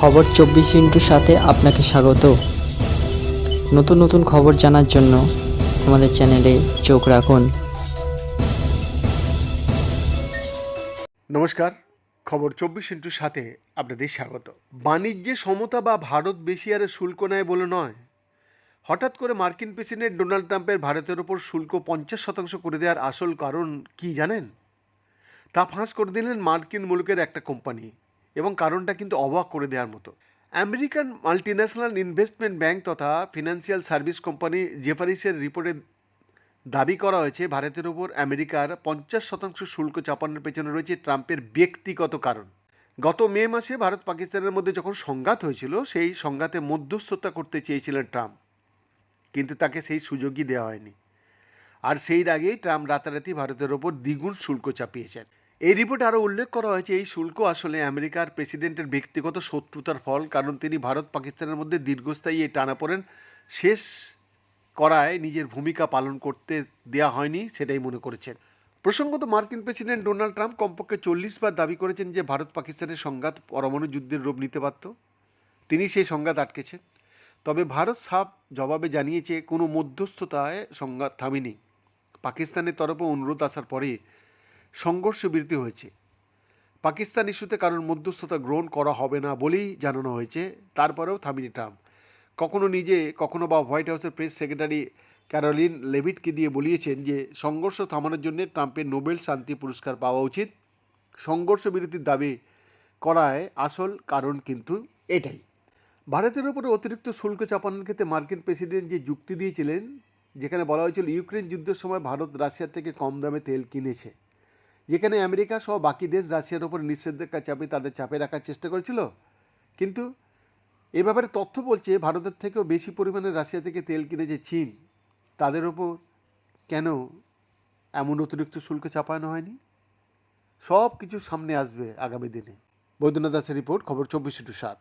খবর চব্বিশ ইন্টুর সাথে আপনাকে স্বাগত। নতুন নতুন খবর জানার জন্য আমাদের চ্যানেলে চোখ রাখুন। নমস্কার, খবর চব্বিশ ইন্টুর সাথে আপনাদের স্বাগত। বাণিজ্যে সমতা বা ভারত বেশি আরে শুল্ক নেয় বলে নয়। হঠাৎ করে মার্কিন প্রেসিডেন্ট ডোনাল্ড ট্রাম্পের ভারতের ওপর শুল্ক পঞ্চাশ শতাংশ করে দেওয়ার আসল কারণ কি জানেন? তা ফাঁস করে দিলেন মার্কিন মুলুকের একটা কোম্পানি। এবং কারণটা কিন্তু অবাক করে দেওয়ার মতো। আমেরিকান মাল্টিন্যাশনাল ইনভেস্টমেন্ট ব্যাংক তথা ফিনান্সিয়াল সার্ভিস কোম্পানি জেফারিসের রিপোর্টে দাবি করা হয়েছে, ভারতের ওপর আমেরিকার পঞ্চাশ শতাংশ শুল্ক চাপানোর পেছনে রয়েছে ট্রাম্পের ব্যক্তিগত কারণ। গত মে মাসে ভারত পাকিস্তানের মধ্যে যখন সংঘাত হয়েছিল, সেই সংঘাতে মধ্যস্থতা করতে চেয়েছিলেন ট্রাম্প। কিন্তু তাকে সেই সুযোগই দেওয়া হয়নি। আর সেই আগেই ট্রাম্প রাতারাতি ভারতের ওপর দ্বিগুণ শুল্ক চাপিয়েছেন। এই রিপোর্টে আরও উল্লেখ করা হয়েছে, এই শুল্ক আসলে আমেরিকার প্রেসিডেন্টের ব্যক্তিগত শত্রুতার ফল, কারণ তিনি ভারত পাকিস্তানের মধ্যে দীর্ঘস্থায়ী এই টানাপোড়েন শেষ করায় নিজের ভূমিকা পালন করতে দেয়া হয়নি সেটাই মনে করেছেন। প্রসঙ্গত মার্কিন প্রেসিডেন্ট ডোনাল্ড ট্রাম্প কমপক্ষে চল্লিশ বার দাবি করেছেন যে ভারত পাকিস্তানের সংঘাত পরমাণু যুদ্ধের রূপ নিতে পারত তিনি সেই সংঘাত আটকেছেন। তবে ভারত সাফ জবাবে জানিয়েছে, কোনো মধ্যস্থতায় সংঘাত থামেনি। পাকিস্তানের তরফে অনুরোধ আসার পরে সংঘর্ষ বৃদ্ধি হয়েছে। পাকিস্তান ইস্যুতে কারণ মধ্যস্থতা গ্রহণ করা হবে না বলেই জানানো হয়েছে। তারপরেও থামিনি ট্রাম্প। কখনো নিজে, কখনো বা হোয়াইট হাউসের প্রেস সেক্রেটারি ক্যারোলিন লেভিটকে দিয়ে বলিয়েছেন যে, সংঘর্ষ থামানোর জন্য ট্রাম্পের নোবেল শান্তি পুরস্কার পাওয়া উচিত। সংঘর্ষ বিরতির দাবি করায় আসল কারণ কিন্তু এটাই। ভারতের উপরে অতিরিক্ত শুল্ক চাপানোর ক্ষেত্রে মার্কিন প্রেসিডেন্ট যে যুক্তি দিয়েছিলেন, যেখানে বলা হয়েছিল ইউক্রেন যুদ্ধের সময় ভারত রাশিয়ার থেকে কম দামে তেল কিনেছে। যেখানে আমেরিকা সহ বাকি দেশ রাশিয়ার ওপর নিষেধাজ্ঞা চাপে তাদের চাপে রাখার চেষ্টা করেছিল। কিন্তু এ ব্যাপারে তথ্য বলছে ভারতের থেকেও বেশি পরিমাণে রাশিয়া থেকে তেল কিনেছে চীন। তাদের ওপর কেন এমন অতিরিক্ত শুল্ক চাপানো হয়নি? সব কিছু সামনে আসবে আগামী দিনে। বৈদ্যনাথ দাসের রিপোর্ট, খবর চব্বিশ টু সাত।